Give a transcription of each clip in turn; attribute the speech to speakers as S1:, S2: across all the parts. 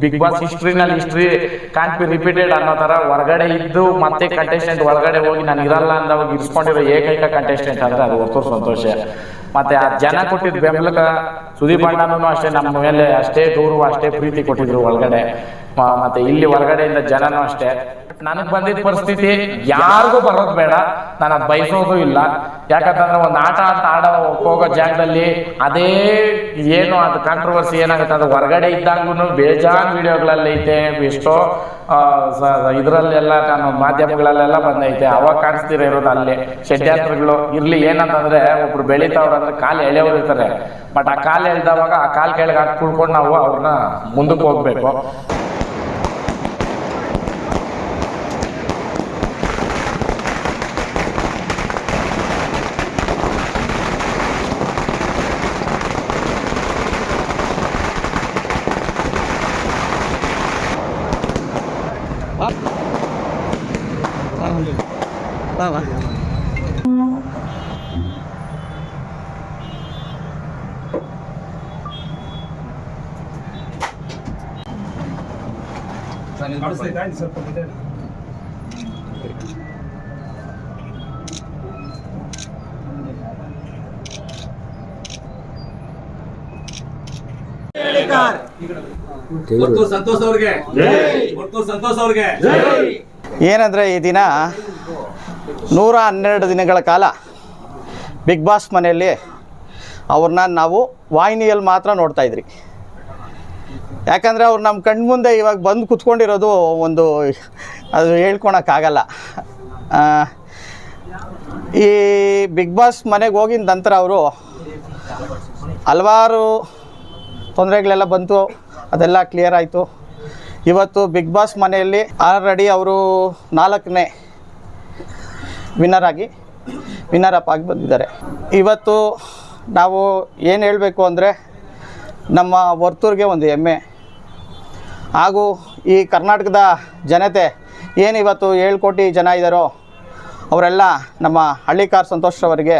S1: Big Boss ಹಿಸ್ಟ್ರಿನಲ್ಲಿ history can't be repeated ಅನ್ನೋ ತರ ಹೊರಗಡೆ ಇದ್ದು ಮತ್ತೆ ಕಂಟೆಸ್ಟೆಂಟ್ ಒಳಗಡೆ ಹೋಗಿ ನಾನು ಇರಲ್ಲ ಅಂದವಾಗ ಇರಿಸ್ಕೊಂಡಿರೋ ಏಕೈಕ ಕಂಟೆಸ್ಟೆಂಟ್ ಅಂದ್ರೆ ಅದು ಒಂದು ಸಂತೋಷ. ಮತ್ತೆ ಆ ಜನ ಕೊಟ್ಟಿದ್ದ ಬೆಂಬಲಕ ಸುದೀಪ್ ಅಣ್ಣನೂ ಅಷ್ಟೇ, ನಮ್ಮ ಮೇಲೆ ಅಷ್ಟೇ ದೂರು ಅಷ್ಟೇ ಪ್ರೀತಿ ಕೊಟ್ಟಿದ್ರು ಒಳಗಡೆ ಮತ್ತೆ ಇಲ್ಲಿ ಹೊರಗಡೆಯಿಂದ ಜನನೂ ಅಷ್ಟೇ. ನನಗೆ ಬಂದಿದ್ದ ಪರಿಸ್ಥಿತಿ ಯಾರಿಗೂ ಬರೋದು ಬೇಡ. ನಾನು ಅದು ಬಯಸೋದು ಇಲ್ಲ. ಯಾಕಂತಂದ್ರೆ ಒಂದು ಆಟ ಅಂತ ಆಡೋ ಹೋಗೋ ಜಾಗದಲ್ಲಿ ಅದೇ ಏನು ಅದು ಕಾಂಟ್ರವರ್ಸಿ ಏನಾಗುತ್ತೆ ಅದು ಹೊರಗಡೆ ಇದ್ದಾಗೂ ಬೇಜಾನ್ ವಿಡಿಯೋಗಳಲ್ಲಿ ಐತೆ, ಎಷ್ಟೋ ಇದ್ರಲ್ಲೆಲ್ಲ ನಾನು ಮಾಧ್ಯಮಗಳಲ್ಲೆಲ್ಲ ಬಂದೈತೆ. ಅವಾಗ ಕಾಣಿಸ್ತಿರ ಇರೋದು ಅಲ್ಲಿ. ಷಡ್ಯಂತ್ರಗಳು ಇರ್ಲಿ ಏನಂತಂದ್ರೆ ಒಬ್ರು ಬೆಳಿತಾವ್ರಂದ್ರೆ ಕಾಲು ಎಳೆಯವ್ರು ಇರ್ತಾರೆ. ಬಟ್ ಆ ಕಾಲು ಎಳ್ದವಾಗ ಆ ಕಾಲು ಕೆಳಗೆ ಹಾಕಿ ಕುಳ್ಕೊಂಡು ನಾವು ಅವ್ರನ್ನ ಮುಂದಕ್ಕೆ ಹೋಗ್ಬೇಕು.
S2: ಸಂತೋಷ್ ಅವ್ರಿಗೆ. ಸಂತೋಷ ಸಂತೋಷ್ ಅವ್ರಿಗೆ.
S3: ಏನಂದರೆ ಈ ದಿನ ನೂರ ಹನ್ನೆರಡು ದಿನಗಳ ಕಾಲ ಬಿಗ್ ಬಾಸ್ ಮನೆಯಲ್ಲಿ ಅವ್ರನ್ನ ನಾವು ವಾಹಿನಿಯಲ್ಲಿ ಮಾತ್ರ ನೋಡ್ತಾ ಇದ್ರಿ. ಯಾಕಂದರೆ ಅವ್ರು ನಮ್ಮ ಕಣ್ಮುಂದೆ ಇವಾಗ ಬಂದು ಕುತ್ಕೊಂಡಿರೋದು ಒಂದು ಅದು ಹೇಳ್ಕೊಳಕ್ಕಾಗಲ್ಲ ಈ ಬಿಗ್ ಬಾಸ್ ಮನೆಗೆ ಹೋಗಿದ ನಂತರ ಅವರು ಹಲವಾರು ತೊಂದರೆಗಳೆಲ್ಲ ಬಂತು, ಅದೆಲ್ಲ ಕ್ಲಿಯರ್ ಆಯಿತು. ಇವತ್ತು ಬಿಗ್ ಬಾಸ್ ಮನೆಯಲ್ಲಿ ಆಲ್ರೆಡಿ ಅವರು ನಾಲ್ಕನೇ ವಿನ್ನರ್ ಆಗಿ, ವಿನ್ನರ್ ಅಪ್ ಆಗಿ ಬಂದಿದ್ದಾರೆ. ಇವತ್ತು ನಾವು ಏನು ಹೇಳಬೇಕು ಅಂದರೆ, ನಮ್ಮ ವರ್ತೂರಿಗೆ ಒಂದು ಹೆಮ್ಮೆ. ಹಾಗೂ ಈ ಕರ್ನಾಟಕದ ಜನತೆ ಏನು ಇವತ್ತು ಏಳು ಕೋಟಿ ಜನ ಇದ್ದಾರೋ ಅವರೆಲ್ಲ ನಮ್ಮ ಹಳ್ಳಿಕಾರ್ ಸಂತೋಷ್ ಅವರಿಗೆ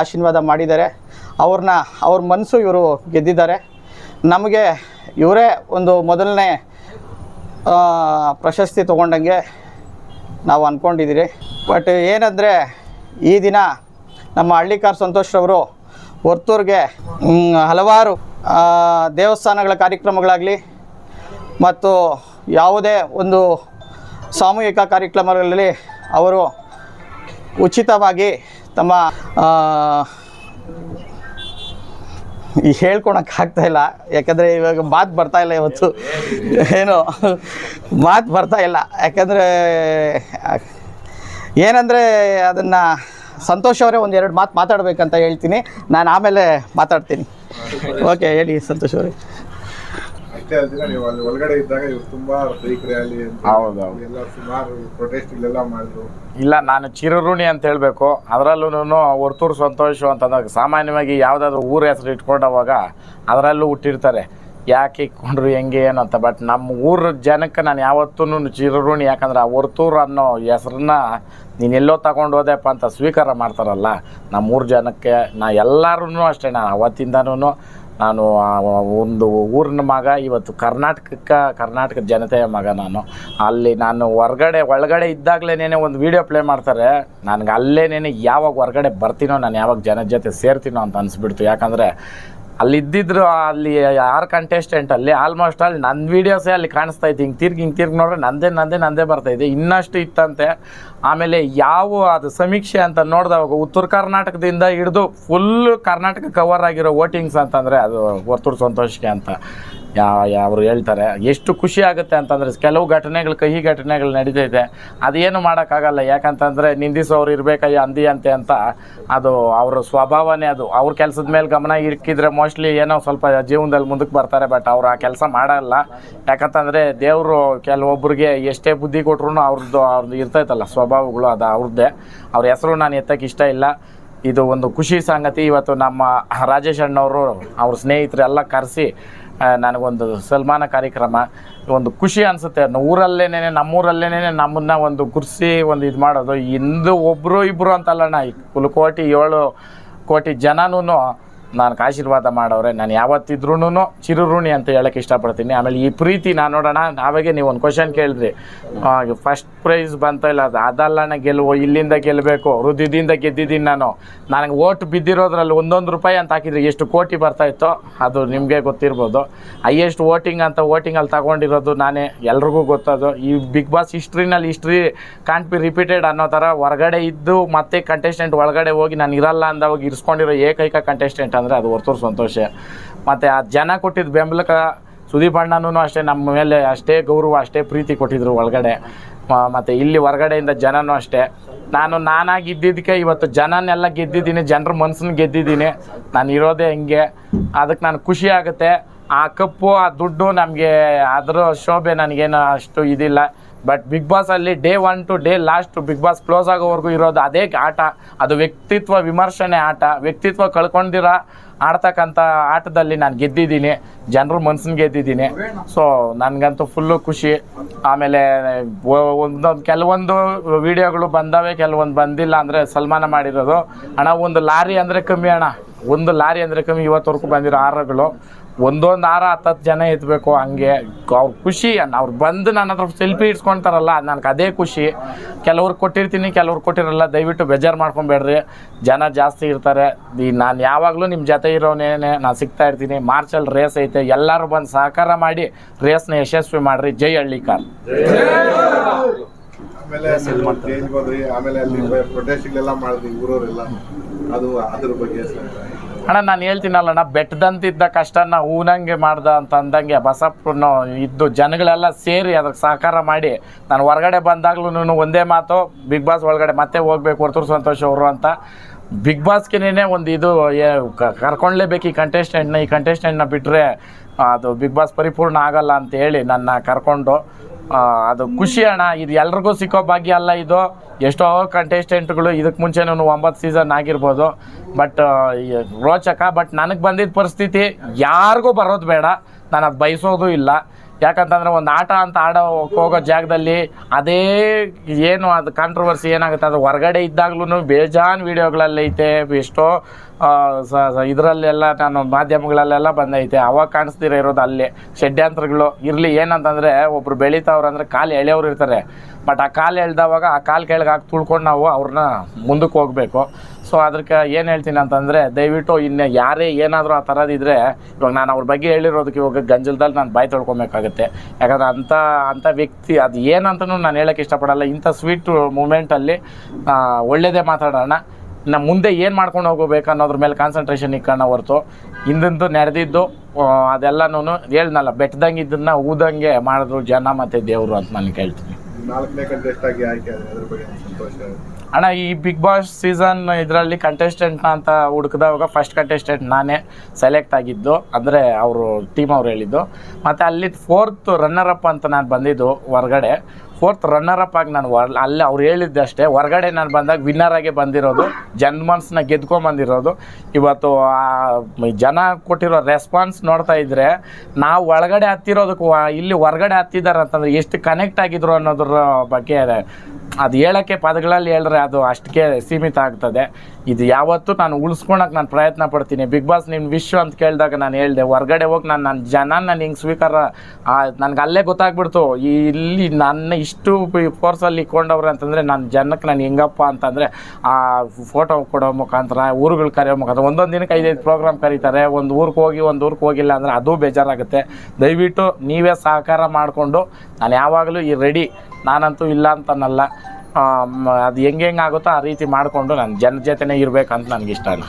S3: ಆಶೀರ್ವಾದ ಮಾಡಿದ್ದಾರೆ. ಅವ್ರನ್ನ, ಅವ್ರ ಮನಸ್ಸು ಇವರು ಗೆದ್ದಿದ್ದಾರೆ. ನಮಗೆ ಇವರೇ ಒಂದು ಮೊದಲನೇ ಪ್ರಶಸ್ತಿ ತೊಗೊಂಡಂಗೆ ನಾವು ಅಂದ್ಕೊಂಡಿದ್ದೀರಿ ಬಟ್ ಏನಂದರೆ, ಈ ದಿನ ನಮ್ಮ ಹಳ್ಳಿಕಾರ್ ಸಂತೋಷ್ ಅವರು ವರ್ತೂರ್ಗೆ ಹಲವಾರು ದೇವಸ್ಥಾನಗಳ ಕಾರ್ಯಕ್ರಮಗಳಾಗಲಿ ಮತ್ತು ಯಾವುದೇ ಒಂದು ಸಾಮೂಹಿಕ ಕಾರ್ಯಕ್ರಮಗಳಲ್ಲಿ ಅವರು ಉಚಿತವಾಗಿ ತಮ್ಮ ಈ ಹೇಳ್ಕೊಳಕ್ಕೆ ಆಗ್ತಾ ಇಲ್ಲ. ಯಾಕಂದರೆ ಇವಾಗ ಮಾತು ಬರ್ತಾ ಇಲ್ಲ ಇವತ್ತು. ಏನು? ಮಾತು ಬರ್ತಾ ಇಲ್ಲ. ಯಾಕಂದರೆ ಏನಂದರೆ ಅದನ್ನು ಸಂತೋಷ್ ಅವರೇ ಒಂದು ಎರಡು ಮಾತು ಮಾತಾಡಬೇಕಂತ ಹೇಳ್ತೀನಿ. ನಾನು ಆಮೇಲೆ ಮಾತಾಡ್ತೀನಿ. ಓಕೆ ಹೇಳಿ ಸಂತೋಷ್ ಅವರೇ.
S4: ಅಷ್ಟೇ ಅಲ್ದಿರ ನೀವು ಅಲ್ಲಿ ಒಳಗಡೆ ಇದ್ದಾಗ ಇವ್ರು ತುಂಬಾ ಬೈಕ್ ರ್ಯಾಲಿ
S1: ಹೌದೌದು.
S4: ಎಲ್ಲ ಸುಮಾರು ಪ್ರೊಟೆಸ್ಟ್ ಇಲ್ಲೆಲ್ಲ ಮಾಡಿದ್ರು.
S1: ಇಲ್ಲ ನಾನು ಚಿರಋಣಿ ಅಂತ ಹೇಳಬೇಕು. ಅದರಲ್ಲೂ ಹೊರ್ತೂರು ಸಂತೋಷ ಅಂತಂದಾಗ ಸಾಮಾನ್ಯವಾಗಿ ಯಾವುದಾದ್ರೂ ಊರ ಹೆಸರು ಇಟ್ಕೊಂಡವಾಗ ಅದರಲ್ಲೂ ಹುಟ್ಟಿರ್ತಾರೆ. ಯಾಕೆ ಇಕ್ಕೊಂಡ್ರು, ಹೆಂಗೆ ಏನಂತ ಬಟ್ ನಮ್ಮ ಊರ ಜನಕ್ಕೆ ನಾನು ಯಾವತ್ತೂ ಚಿರಋಣಿ ಯಾಕಂದ್ರೆ ಆ ಹೊರ್ತೂರು ಅನ್ನೋ ಹೆಸ್ರನ್ನ ನೀನು ಎಲ್ಲೋ ತಗೊಂಡು ಹೋದೆಪ್ಪ ಅಂತ ಸ್ವೀಕಾರ ಮಾಡ್ತಾರಲ್ಲ, ನಮ್ಮ ಊರ ಜನಕ್ಕೆ, ನಾ ಎಲ್ಲರೂ ಅಷ್ಟೇ, ನಾನು ಅವತ್ತಿಂದನೂ ನಾನು ಒಂದು ಊರಿನ ಮಗ, ಇವತ್ತು ಕರ್ನಾಟಕಕ್ಕೆ ಕರ್ನಾಟಕದ ಜನತೆಯ ಮಗ ನಾನು. ಅಲ್ಲಿ ನಾನು ಹೊರ್ಗಡೆ, ಒಳಗಡೆ ಇದ್ದಾಗಲೇ ಒಂದು ವಿಡಿಯೋ ಪ್ಲೇ ಮಾಡ್ತಾರೆ. ನನಗೆ ಅಲ್ಲೇನೇ ಯಾವಾಗ ಹೊರ್ಗಡೆ ಬರ್ತೀನೋ, ನಾನು ಯಾವಾಗ ಜನದ ಜೊತೆ ಸೇರ್ತೀನೋ ಅಂತ ಅನಿಸ್ಬಿಡ್ತು. ಯಾಕಂದರೆ ಅಲ್ಲಿ ಇದ್ದಿದ್ರು ಅಲ್ಲಿ ಯಾರು ಕಂಟೆಸ್ಟೆಂಟ್ ಅಲ್ಲಿ ಆಲ್ಮೋಸ್ಟ್ ಅಲ್ಲಿ ನನ್ನ ವಿಡಿಯೋಸೇ ಅಲ್ಲಿ ಕಾಣಿಸ್ತಾ ಇತ್ತು. ಹಿಂಗೆ ತಿರ್ಗಿ ಹಿಂಗೆ ತಿರ್ಗಿ ನೋಡ್ರೆ ನಂದೇ ನಂದೇ ನಂದೇ ಬರ್ತಾ ಇದೆ. ಇನ್ನಷ್ಟು ಇತ್ತಂತೆ. ಆಮೇಲೆ ಯಾವ ಅದು ಸಮೀಕ್ಷೆ ಅಂತ ನೋಡಿದಾಗ ಉತ್ತರ ಕರ್ನಾಟಕದಿಂದ ಹಿಡಿದು ಫುಲ್ ಕರ್ನಾಟಕ ಕವರ್ ಆಗಿರೋ ವೋಟಿಂಗ್ಸ್ ಅಂತಂದರೆ ಅದು ವರ್ತೂರು ಸಂತೋಷಕ್ಕೆ ಅಂತ. ಯಾ ಅವರು ಹೇಳ್ತಾರೆ, ಎಷ್ಟು ಖುಷಿ ಆಗುತ್ತೆ ಅಂತಂದರೆ, ಕೆಲವು ಘಟನೆಗಳು, ಕಹಿ ಘಟನೆಗಳು ನಡೀತೈತೆ. ಅದೇನು ಮಾಡೋಕ್ಕಾಗಲ್ಲ, ಯಾಕಂತಂದರೆ ನಿಂದಿಸೋರು ಇರಬೇಕಯ್ಯ, ಅಂದಿ ಅಂತೆ ಅಂತ ಅದು ಅವರ ಸ್ವಭಾವನೇ ಅದು. ಅವ್ರ ಕೆಲಸದ ಮೇಲೆ ಗಮನ ಇಕ್ಕಿದ್ರೆ ಮೋಸ್ಟ್ಲಿ ಏನೋ ಸ್ವಲ್ಪ ಜೀವನದಲ್ಲಿ ಮುಂದಕ್ಕೆ ಬರ್ತಾರೆ, ಬಟ್ ಅವ್ರು ಆ ಕೆಲಸ ಮಾಡಲ್ಲ. ಯಾಕಂತಂದರೆ ದೇವರು ಕೆಲವೊಬ್ಬರಿಗೆ ಎಷ್ಟೇ ಬುದ್ಧಿ ಕೊಟ್ರು ಅವ್ರದ್ದು ಅವ್ರದ್ದು ಇರ್ತೈತಲ್ಲ, ಸ್ವಭಾವಗಳು ಅದು ಅವ್ರದ್ದೇ ಅವ್ರ ಹೆಸರು ನಾನು ಎತ್ತಕ್ಕೆ ಇಷ್ಟ ಇಲ್ಲ. ಇದು ಒಂದು ಖುಷಿ ಸಂಗತಿ. ಇವತ್ತು ನಮ್ಮ ರಾಜೇಶ್ ಅಣ್ಣವರು, ಅವ್ರ ಸ್ನೇಹಿತರೆಲ್ಲ ಕರೆಸಿ ನನಗೊಂದು ಸಲ್ಮಾನ ಕಾರ್ಯಕ್ರಮ, ಒಂದು ಖುಷಿ ಅನಿಸುತ್ತೆ. ಊರಲ್ಲೇನೆ ನಮ್ಮೂರಲ್ಲೇನೆ ನಮ್ಮನ್ನ ಒಂದು ಕುರ್ಸಿ ಒಂದು ಇದು ಮಾಡೋದು. ಇಂದು ಒಬ್ಬರು ಇಬ್ಬರು ಅಂತಲ್ಲಣ್ಣ ಈ ಕುಲಕೋಟಿ ಏಳು ಕೋಟಿ ಜನನೂ ನನಗೆ ಆಶೀರ್ವಾದ ಮಾಡೋರೆ, ನಾನು ಯಾವತ್ತಿದ್ರೂ ಚಿರುಋಣಿ ಅಂತ ಹೇಳಕ್ಕೆ ಇಷ್ಟಪಡ್ತೀನಿ. ಆಮೇಲೆ ಈ ಪ್ರೀತಿ ನಾನು ನೋಡೋಣ ನಾವಾಗೆ ನೀವು ಒಂದು ಕ್ವಶನ್ ಕೇಳಿದ್ರಿ. ಫಸ್ಟ್ ಪ್ರೈಸ್ ಬಂತ ಇಲ್ಲ, ಅದು ಅದಲ್ಲಣ್ಣ ಗೆಲುವು ಇಲ್ಲಿಂದ ಗೆಲ್ಲಬೇಕು ಹೃದಯದಿಂದ ಗೆದ್ದಿದ್ದೀನಿ ನಾನು. ನನಗೆ ಓಟ್ ಬಿದ್ದಿರೋದ್ರಲ್ಲಿ ಒಂದೊಂದು ರೂಪಾಯಿ ಅಂತ ಹಾಕಿದ್ರೆ, ಎಷ್ಟು ಕೋಟಿ ಬರ್ತಾ ಇತ್ತೋ, ಅದು ನಿಮಗೆ ಗೊತ್ತಿರ್ಬೋದು. ಹೈಯೆಸ್ಟ್ ವೋಟಿಂಗ್ ಅಂತ ವೋಟಿಂಗಲ್ಲಿ ತಗೊಂಡಿರೋದು ನಾನೇ, ಎಲ್ರಿಗೂ ಗೊತ್ತದು. ಈ ಬಿಗ್ ಬಾಸ್ ಹಿಸ್ಟ್ರಿನಲ್ಲಿ ಹಿಸ್ಟ್ರಿ ಕಾಂಟ್ ಬಿ ರಿಪೀಟೆಡ್ ಅನ್ನೋ ಥರ ಹೊರಗಡೆ ಇದ್ದು ಮತ್ತೆ ಕಂಟೆಸ್ಟೆಂಟ್ ಒಳಗಡೆ ಹೋಗಿ ನಾನು ಇರಲ್ಲ ಅಂದವಾಗ ಇರಿಸ್ಕೊಂಡಿರೋ ಏಕೈಕ ಕಂಟೆಸ್ಟೆಂಟ್ ಅಂದರೆ ಅದು ಹೊರತು ಸಂತೋಷ ಮತ್ತು ಆ ಜನ ಕೊಟ್ಟಿದ್ದ ಬೆಂಬಲಕ್ಕೆ ಸುದೀಪ್ ಅಣ್ಣನೂ ಅಷ್ಟೇ, ನಮ್ಮ ಮೇಲೆ ಅಷ್ಟೇ ಗೌರವ, ಅಷ್ಟೇ ಪ್ರೀತಿ ಕೊಟ್ಟಿದ್ರು ಒಳಗಡೆ. ಮತ್ತು ಇಲ್ಲಿ ಹೊರಗಡೆಯಿಂದ ಜನನೂ ಅಷ್ಟೇ. ನಾನು ನಾನಾಗಿ ಇದ್ದಿದ್ದಕ್ಕೆ ಇವತ್ತು ಜನನೆಲ್ಲ ಗೆದ್ದಿದ್ದೀನಿ, ಜನರ ಮನಸ್ಸನ್ನು ಗೆದ್ದಿದ್ದೀನಿ. ನಾನು ಇರೋದೇ ಹಿಂಗೆ. ಅದಕ್ಕೆ ನಾನು ಖುಷಿ ಆಗುತ್ತೆ. ಆ ಕಪ್ಪು, ಆ ದುಡ್ಡು ನಮಗೆ ಅದರ ಶೋಭೆ ನನಗೇನು ಅಷ್ಟು ಇದಿಲ್ಲ. But Bigg ಬಾಸಲ್ಲಿ day one to day last Bigg Boss close ಆಗೋವರೆಗೂ ಇರೋದು ಅದೇ ಆಟ. ಅದು ವ್ಯಕ್ತಿತ್ವ ವಿಮರ್ಶನೆ ಆಟ. ವ್ಯಕ್ತಿತ್ವ ಕಳ್ಕೊಂಡಿರ ಆಡ್ತಕ್ಕಂಥ ಆಟದಲ್ಲಿ ನಾನು ಗೆದ್ದಿದ್ದೀನಿ. ಜನರ ಮನ್ಸನ್ನ ಗೆದ್ದಿದ್ದೀನಿ. ಸೊ ನನಗಂತೂ ಫುಲ್ಲು ಖುಷಿ. ಆಮೇಲೆ ಒಂದೊಂದು ಕೆಲವೊಂದು ವಿಡಿಯೋಗಳು ಬಂದಾವೆ, ಕೆಲವೊಂದು ಬಂದಿಲ್ಲ ಅಂದರೆ ಸಲ್ಮಾನ ಮಾಡಿರೋದು. ಅಣ್ಣ, ಒಂದು ಲಾರಿ ಅಂದರೆ ಕಮ್ಮಿ ಅಣ್ಣ. ಒಂದು ಲಾರಿ ಅಂದರೆ ಕಮ್ಮಿ ಇವತ್ತವರೆಗೂ ಬಂದಿರೋ ಹಾರಗಳು ಒಂದೊಂದು ಆರ ಹತ್ತತ್ತು ಜನ ಎತ್ತಬೇಕು ಹಂಗೆ. ಅವ್ರ ಖುಷಿ, ಅವ್ರು ಬಂದು ನನ್ನ ಹತ್ರ ಸೆಲ್ಫಿ ಇಡ್ಸ್ಕೊಳ್ತಾರಲ್ಲ ನನಗೆ ಅದೇ ಖುಷಿ. ಕೆಲವ್ರು ಕೊಟ್ಟಿರ್ತೀನಿ, ಕೆಲವ್ರು ಕೊಟ್ಟಿರಲ್ಲ, ದಯವಿಟ್ಟು ಬೇಜಾರು ಮಾಡ್ಕೊಬೇಡ್ರಿ. ಜನ ಜಾಸ್ತಿ ಇರ್ತಾರೆ. ಈ ನಾನು ಯಾವಾಗಲೂ ನಿಮ್ಮ ಜೊತೆ ಇರೋನೇನೆ, ನಾನು ಸಿಗ್ತಾ ಇರ್ತೀನಿ. ಮಾರ್ಚಲ್ಲಿ ರೇಸ್ ಐತೆ. ಎಲ್ಲರೂ ಬಂದು ಸಹಕಾರ ಮಾಡಿ ರೇಸ್ನ ಯಶಸ್ವಿ ಮಾಡಿರಿ. ಜೈ
S4: ಜೈಲ್ಗೆ ಹೋದ್ರಿ ಆಮೇಲೆ ಅಲ್ಲಿ ಪ್ರೊಟೆಸ್ಟ್ ಮಾಡಿದ್ವಿ ಊರವರೆಲ್ಲ. ಅದು ಅದ್ರ ಬಗ್ಗೆ
S1: ಅಣ್ಣ, ನಾನು ಹೇಳ್ತೀನಲ್ಲಣ್ಣ ಬೆಟ್ಟದಂತಿದ್ದ ಕಷ್ಟನ ಹೂನಂಗೆ ಮಾಡ್ದ ಅಂತ ಅಂದಂಗೆ ಬಸಪ್ಪನ ಇದ್ದು ಜನಗಳೆಲ್ಲ ಸೇರಿ ಅದಕ್ಕೆ ಸಹಕಾರ ಮಾಡಿ, ನಾನು ಹೊರಗಡೆ ಬಂದಾಗ್ಲೂ ಒಂದೇ ಮಾತು ಬಿಗ್ ಬಾಸ್ ಒಳಗಡೆ ಮತ್ತೆ ಹೋಗ್ಬೇಕು ಹೊರತೂರು ಸಂತೋಷ್ ಅವರು ಅಂತ. ಬಿಗ್ ಬಾಸ್ಗೆನೇ ಒಂದು ಇದು, ಏ- ಕ- ಕರ್ಕೊಂಡ್ಲೇಬೇಕು ಈ ಕಂಟೆಸ್ಟೆಂಟ್ನ ಈ ಕಂಟೆಸ್ಟೆಂಟ್ನ ಬಿಟ್ಟರೆ ಅದು ಬಿಗ್ ಬಾಸ್ ಪರಿಪೂರ್ಣ ಆಗಲ್ಲ ಅಂತ ಹೇಳಿ ನನ್ನ ಕರ್ಕೊಂಡು ಅದು ಖುಷಿ ಅಣ್ಣ. ಇದು ಎಲ್ರಿಗೂ ಸಿಕ್ಕೋ ಭಾಗ್ಯ ಅಲ್ಲ ಇದು. ಎಷ್ಟೋ ಕಂಟೆಸ್ಟೆಂಟ್ಗಳು ಇದಕ್ಕೆ ನಾನು ಒಂಬತ್ತು ಸೀಸನ್ ಆಗಿರ್ಬೋದು. ಬಟ್ ರೋಚಕ. ಬಟ್ ನನಗೆ ಬಂದಿದ್ದ ಪರಿಸ್ಥಿತಿ ಯಾರಿಗೂ ಬರೋದು ಬೇಡ. ನಾನು ಅದು ಬಯಸೋದು ಇಲ್ಲ. ಯಾಕಂತಂದ್ರೆ ಒಂದು ಆಟ ಅಂತ ಆಡೋ ಹೋಗೋ ಜಾಗದಲ್ಲಿ ಅದೇ ಏನು ಅದು ಕಾಂಟ್ರವರ್ಸಿ ಏನಾಗುತ್ತೆ, ಅದು ಹೊರಗಡೆ ಇದ್ದಾಗ್ಲೂ ಬೇಜಾನ್ ವೀಡಿಯೋಗಳಲ್ಲೈತೆ ಎಷ್ಟೋ ಇದರಲ್ಲೆಲ್ಲ ನಾನು ಮಾಧ್ಯಮಗಳಲ್ಲೆಲ್ಲ ಬಂದೈತೆ. ಅವಾಗ ಕಾಣಿಸ್ದಿರ ಇರೋದು ಅಲ್ಲೇ. ಷಡ್ಯಂತ್ರಗಳು ಇರಲಿ, ಏನಂತಂದರೆ ಒಬ್ರು ಬೆಳೀತಾವ್ರಂದ್ರೆ ಕಾಲು ಎಳೆಯವ್ರು ಇರ್ತಾರೆ. ಬಟ್ ಆ ಕಾಲು ಎಳ್ದವಾಗ ಆ ಕಾಲು ಕೆಳಗೆ ಹಾಕಿ ತುಳ್ಕೊಂಡು ನಾವು ಅವ್ರನ್ನ ಮುಂದಕ್ಕೆ ಹೋಗಬೇಕು. ಸೊ ಅದಕ್ಕೆ ಏನು ಹೇಳ್ತೀನಿ ಅಂತಂದರೆ, ದಯವಿಟ್ಟು ಇನ್ನು ಯಾರೇ ಏನಾದರೂ ಆ ಥರದಿದ್ದರೆ ಇವಾಗ ನಾನು ಅವ್ರ ಬಗ್ಗೆ ಹೇಳಿರೋದಕ್ಕೆ ಇವಾಗ ಗಂಜಲದಲ್ಲಿ ನಾನು ಬಾಯಿ ತೊಳ್ಕೊಬೇಕಾಗುತ್ತೆ. ಯಾಕಂದ್ರೆ ಅಂಥ ಅಂಥ ವ್ಯಕ್ತಿ, ಅದು ಏನಂತನೂ ನಾನು ಹೇಳೋಕ್ಕೆ ಇಷ್ಟಪಡಲ್ಲ. ಇಂಥ ಸ್ವೀಟ್ ಮೂಮೆಂಟಲ್ಲಿ ಒಳ್ಳೆಯದೇ ಮಾತಾಡೋಣ. ನಮ್ಮ ಮುಂದೆ ಏನು ಮಾಡ್ಕೊಂಡು ಹೋಗಬೇಕು ಅನ್ನೋದ್ರ ಮೇಲೆ ಕಾನ್ಸಂಟ್ರೇಷನ್ ಇಕ್ಕೋಣ ಹೊರತು. ಹಿಂದಿಂದು ನಡೆದಿದ್ದು ಅದೆಲ್ಲನೂ ಹೇಳ್ನಲ್ಲ ಬೆಟ್ಟದಂಗೆ ಇದನ್ನ ಊದಂಗೆ ಮಾಡಿದ್ರು ಜನ ಮತ್ತು ದೇವರು ಅಂತ ನಾನು ಕೇಳ್ತೀನಿ.
S4: ನಾಲ್ಕನೇ ಕಂಟೆಸ್ಟ್ ಆಗಿ ಆಯ್ಕೆ ಅದ್ರ ಬಗ್ಗೆ ಸಂತೋಷ
S1: ಅಣ್ಣ, ಈ ಬಿಗ್ ಬಾಸ್ ಸೀಸನ್ ಇದರಲ್ಲಿ ಕಂಟೆಸ್ಟೆಂಟ್ನ ಅಂತ ಹುಡುಕಿದಾಗ ಫಸ್ಟ್ ಕಂಟೆಸ್ಟೆಂಟ್ ನಾನೇ ಸೆಲೆಕ್ಟ್ ಆಗಿದ್ದು, ಅಂದರೆ ಅವರು ಟೀಮ್ ಅವ್ರು ಹೇಳಿದ್ದು. ಮತ್ತು ಅಲ್ಲಿ ಫೋರ್ತ್ ರನ್ನರ್ ಅಪ್ ಅಂತ ನಾನು ಬಂದಿದ್ದು ಹೊರಗಡೆ. ಫೋರ್ತ್ ರನ್ನರ್ ಅಪ್ ಆಗಿ ನಾನು ವರ್ ಅಲ್ಲಿ ಅವ್ರು ಹೇಳಿದ್ದಷ್ಟೇ ಹೊರಗಡೆ ನಾನು ಬಂದಾಗ ವಿನ್ನರ್ ಆಗಿ ಬಂದಿರೋದು ಜನ್ಮನ್ಸ್ನ ಗೆದ್ಕೊಂಬಂದಿರೋದು ಇವತ್ತು ಆ, ಜನ ಕೊಟ್ಟಿರೋ ರೆಸ್ಪಾನ್ಸ್ ನೋಡ್ತಾ ಇದ್ದರೆ ನಾವು ಒಳಗಡೆ ಹತ್ತಿರೋದಕ್ಕೆ ಇಲ್ಲಿ ಹೊರಗಡೆ ಹತ್ತಿದ್ದಾರೆ ಅಂತಂದ್ರೆ ಎಷ್ಟು ಕನೆಕ್ಟ್ ಆಗಿದ್ರು ಅನ್ನೋದ್ರ ಬಗ್ಗೆ ಅದು ಹೇಳೋಕ್ಕೆ ಪದಗಳಲ್ಲಿ ಹೇಳಿದ್ರೆ ಅದು ಅಷ್ಟಕ್ಕೆ ಸೀಮಿತ ಆಗ್ತದೆ. ಇದು ಯಾವತ್ತೂ ನಾನು ಉಳಿಸ್ಕೊಳಕ್ಕೆ ನಾನು ಪ್ರಯತ್ನ ಪಡ್ತೀನಿ. ಬಿಗ್ ಬಾಸ್ ನಿಮ್ಮ ವಿಶ್ವ ಅಂತ ಕೇಳಿದಾಗ ನಾನು ಹೇಳಿದೆ, ಹೊರಗಡೆ ಹೋಗಿ ನಾನು ನನ್ನ ಜನ ನಾನು ಹಿಂಗೆ ಸ್ವೀಕಾರ ನನಗೆ ಅಲ್ಲೇ ಗೊತ್ತಾಗ್ಬಿಡ್ತು. ಇಲ್ಲಿ ನನ್ನ ಇಷ್ಟು ಫೋರ್ಸಲ್ಲಿ ಇಟ್ಕೊಂಡವ್ರೆ ಅಂತಂದರೆ ನನ್ನ ಜನಕ್ಕೆ ನಾನು ಹೆಂಗಪ್ಪ ಅಂತಂದರೆ, ಆ ಫೋಟೋ ಕೊಡೋ ಮುಖಾಂತರ, ಊರುಗಳು ಕರೆಯೋ ಮುಖಾಂತರ, ಒಂದೊಂದು ದಿನಕ್ಕೆ ಐದೈದು ಪ್ರೋಗ್ರಾಮ್ ಕರೀತಾರೆ. ಒಂದು ಊರಿಗೆ ಹೋಗಿ, ಒಂದು ಊರಿಗೆ ಹೋಗಿಲ್ಲ ಅಂದರೆ ಅದು ಬೇಜಾರಾಗುತ್ತೆ. ದಯವಿಟ್ಟು ನೀವೇ ಸಹಕಾರ ಮಾಡಿಕೊಂಡು, ನಾನು ಯಾವಾಗಲೂ ಈ ರೆಡಿ ನಾನಂತೂ ಇಲ್ಲ ಅಂತನಲ್ಲ. ಅದು ಹೆಂಗೆ ಹೆಂಗೆ ಆಗುತ್ತೋ ಆ ರೀತಿ ಮಾಡಿಕೊಂಡು ನಾನು ಜನ ಜೊತೆನೇ ಇರಬೇಕಂತ ನನಗೆ ಇಷ್ಟ ಇಲ್ಲ.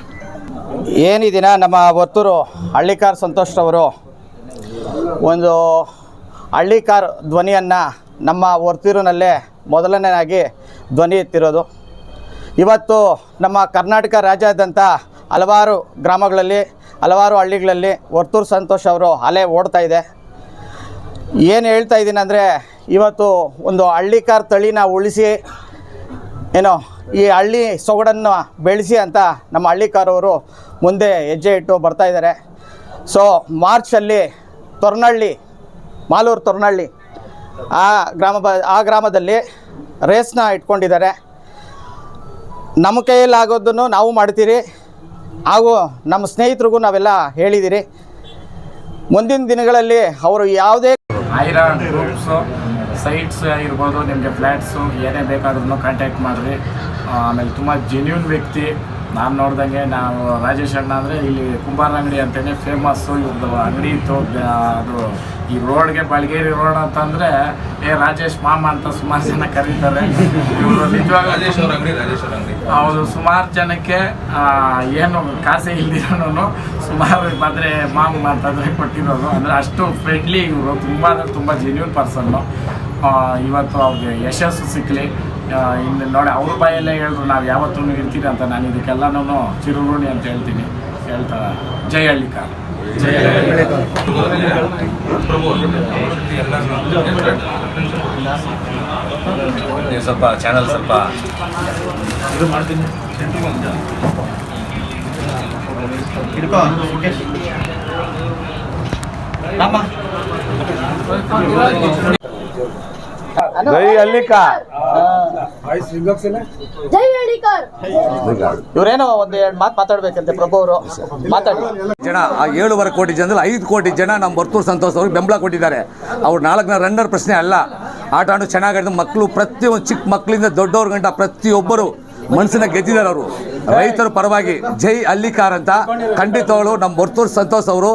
S3: ಏನು ದಿನ ನಮ್ಮ ಒತ್ತೂರು ಹಳ್ಳಿಕಾರ್ ಸಂತೋಷ್ರವರು ಒಂದು ಹಳ್ಳಿಕಾರ್ ಧ್ವನಿಯನ್ನು ನಮ್ಮ ಒರ್ತೂರಿನಲ್ಲೇ ಮೊದಲನೇದಾಗಿ ಧ್ವನಿ ಎತ್ತಿರೋದು. ಇವತ್ತು ನಮ್ಮ ಕರ್ನಾಟಕ ರಾಜ್ಯಾದ್ಯಂತ ಹಲವಾರು ಗ್ರಾಮಗಳಲ್ಲಿ, ಹಲವಾರು ಹಳ್ಳಿಗಳಲ್ಲಿ ವರ್ತೂರು ಸಂತೋಷ್ ಅವರು ಅಲೆ ಓಡ್ತಾ ಇದೆ. ಏನು ಹೇಳ್ತಾ ಇದ್ದೀನಿ ಅಂದರೆ ಇವತ್ತು ಒಂದು ಹಳ್ಳಿಕಾರ್ ತಳಿನ ಉಳಿಸಿ, ಏನೋ ಈ ಹಳ್ಳಿ ಸೊಗಡನ್ನು ಬೆಳೆಸಿ ಅಂತ ನಮ್ಮ ಹಳ್ಳಿಕಾರವರು ಮುಂದೆ ಹೆಜ್ಜೆ ಇಟ್ಟು ಬರ್ತಾ ಇದ್ದಾರೆ. ಸೊ ಮಾರ್ಚಲ್ಲಿ ತೊರ್ನಹಳ್ಳಿ ಮಾಲೂರು ತೊರ್ನಹಳ್ಳಿ ಆ ಗ್ರಾಮ ಆ ಗ್ರಾಮದಲ್ಲಿ ರೇಸ್ನ ಇಟ್ಕೊಂಡಿದ್ದಾರೆ. ನಮ್ಮ ಕೈಯಲ್ಲಿ ಆಗೋದನ್ನು ನಾವು ಮಾಡ್ತೀರಿ. ಹಾಗೂ ನಮ್ಮ ಸ್ನೇಹಿತರಿಗೂ ನಾವೆಲ್ಲ ಹೇಳಿದ್ದೀರಿ ಮುಂದಿನ ದಿನಗಳಲ್ಲಿ ಅವರು ಯಾವುದೇ
S1: ಐರನ್ ರೂಮ್ಸು ಸೈಟ್ಸ್ ಆಗಿರ್ಬೋದು, ನಿಮಗೆ ಫ್ಲ್ಯಾಟ್ಸು ಏನೇ ಬೇಕಾದ್ರೂ ಕಾಂಟ್ಯಾಕ್ಟ್ ಮಾಡಿರಿ. ಆಮೇಲೆ ತುಂಬ ಜೆನ್ಯೂನ್ ವ್ಯಕ್ತಿ ನಾನು ನೋಡ್ದಂಗೆ ನಾವು ರಾಜೇಶ್ ಅಣ್ಣ ಅಂದರೆ ಇಲ್ಲಿ ಕುಂಬಾರ ಅಂಗಡಿ ಅಂತಲೇ ಫೇಮಸ್ಸು ಇವ್ರದ್ದು ಅಂಗಡಿ ಇತ್ತು ಅದು ಈ ರೋಡ್ಗೆ ಬಳ್ಗೇರಿ ರೋಡ್ ಅಂತಂದರೆ ಏ ರಾಜೇಶ್ ಮಾಮ ಅಂತ ಸುಮಾರು ಜನ ಕರೀತಾರೆ. ಇವರು ನಿಜವಾಗ
S2: ರಾಜೇಶ್ ಅವ್ರ
S1: ಸುಮಾರು ಜನಕ್ಕೆ ಏನು ಕಾಸೆ ಇಲ್ದಿರೋನು ಸುಮಾರು ಬಂದರೆ ಮಾಮ್ ಅಂತಂದರೆ ಕೊಟ್ಟಿರೋದು. ಅಂದರೆ ಅಷ್ಟು ಫ್ರೆಂಡ್ಲಿ ಇವರು ತುಂಬ ಅಂದರೆ ತುಂಬ ಜೆನ್ಯೂನ್ ಪರ್ಸನ್ನು ಇವತ್ತು ಅವ್ರಿಗೆ ಯಶಸ್ಸು ಸಿಕ್ಕಲಿ ಇನ್ನು ನೋಡಿ ಅವ್ರ ಬಾಯಲ್ಲೇ ಹೇಳಿದ್ರು ನಾವು ಯಾವತ್ತೂ ಇರ್ತೀರಿ ಅಂತ ನಾನು ಇದಕ್ಕೆಲ್ಲನೂ ಚಿರುಗುಣಿ ಅಂತ ಹೇಳ್ತೀನಿ. ಹೇಳ್ತಾ ಜಯ ಹಳ್ಳಿಕಾರ್.
S2: ಜಯ ನೀವು ಸ್ವಲ್ಪ ಚಾನಲ್ ಸ್ವಲ್ಪ ಇದು ಮಾಡ್ತೀನಿ.
S1: ಜೈ ಹಳ್ಳಿಕರ್.
S3: ಇವರೇನೋ ಒಂದು ಎರಡು ಮಾತು ಮಾತಾಡ್ಬೇಕಂತೆ ಪ್ರಭು ಅವರು. ಮಾತಾಡಿ.
S5: ಜನ ಆ ಏಳುವರೆ ಕೋಟಿ ಜನದಲ್ಲಿ ಐದು ಕೋಟಿ ಜನ ನಮ್ಮ ಬರ್ತೂರು ಸಂತೋಷ್ ಅವ್ರಿಗೆ ಬೆಂಬಲ ಕೊಟ್ಟಿದ್ದಾರೆ. ಅವ್ರು ನಾಲ್ಕನ ರನ್ನರ್ ಪ್ರಶ್ನೆ ಅಲ್ಲ. ಆಟ ಆಡೋ ಚೆನ್ನಾಗಿ ಮಕ್ಕಳು ಪ್ರತಿಯೊಂದು ಚಿಕ್ಕ ಮಕ್ಕಳಿಂದ ದೊಡ್ಡವ್ರ ಗಂಟ ಪ್ರತಿಯೊಬ್ಬರು ಮನಸ್ಸನ್ನ ಗೆದ್ದಿದ್ದಾರೆ ಅವರು. ರೈತರ ಪರವಾಗಿ ಜೈ ಅಲ್ಲಿಕಾರ್ ಅಂತ ಖಂಡಿತವಳು ನಮ್ಮ ಬರ್ತೂರು ಸಂತೋಷ್ ಅವರು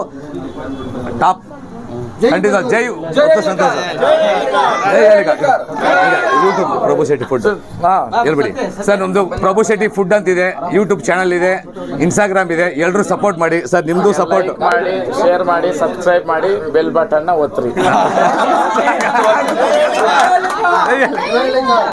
S5: ಟಾಪ್ ಖಂಡಿತ ಜೈ ಸಂತೋಷ ಸಂತೋಷ್ ಜೈ ಯೂಟ್ಯೂಬ್ ಪ್ರಭು ಶೆಟ್ಟಿ ಫುಡ್ ಹೇಳ್ಬಿಡಿ ಸರ್ ನಮ್ದು ಪ್ರಭು ಶೆಟ್ಟಿ ಫುಡ್ ಅಂತಿದೆ ಯೂಟ್ಯೂಬ್ ಚಾನಲ್ ಇದೆ ಇನ್ಸ್ಟಾಗ್ರಾಮ್ ಇದೆ ಎಲ್ಲರೂ ಸಪೋರ್ಟ್ ಮಾಡಿ ಸರ್ ನಿಮ್ದು ಸಪೋರ್ಟ್
S1: ಮಾಡಿ ಶೇರ್ ಮಾಡಿ ಸಬ್ಸ್ಕ್ರೈಬ್ ಮಾಡಿ ಬೆಲ್ ಬಟನ್ ಒತ್ತಿರಿ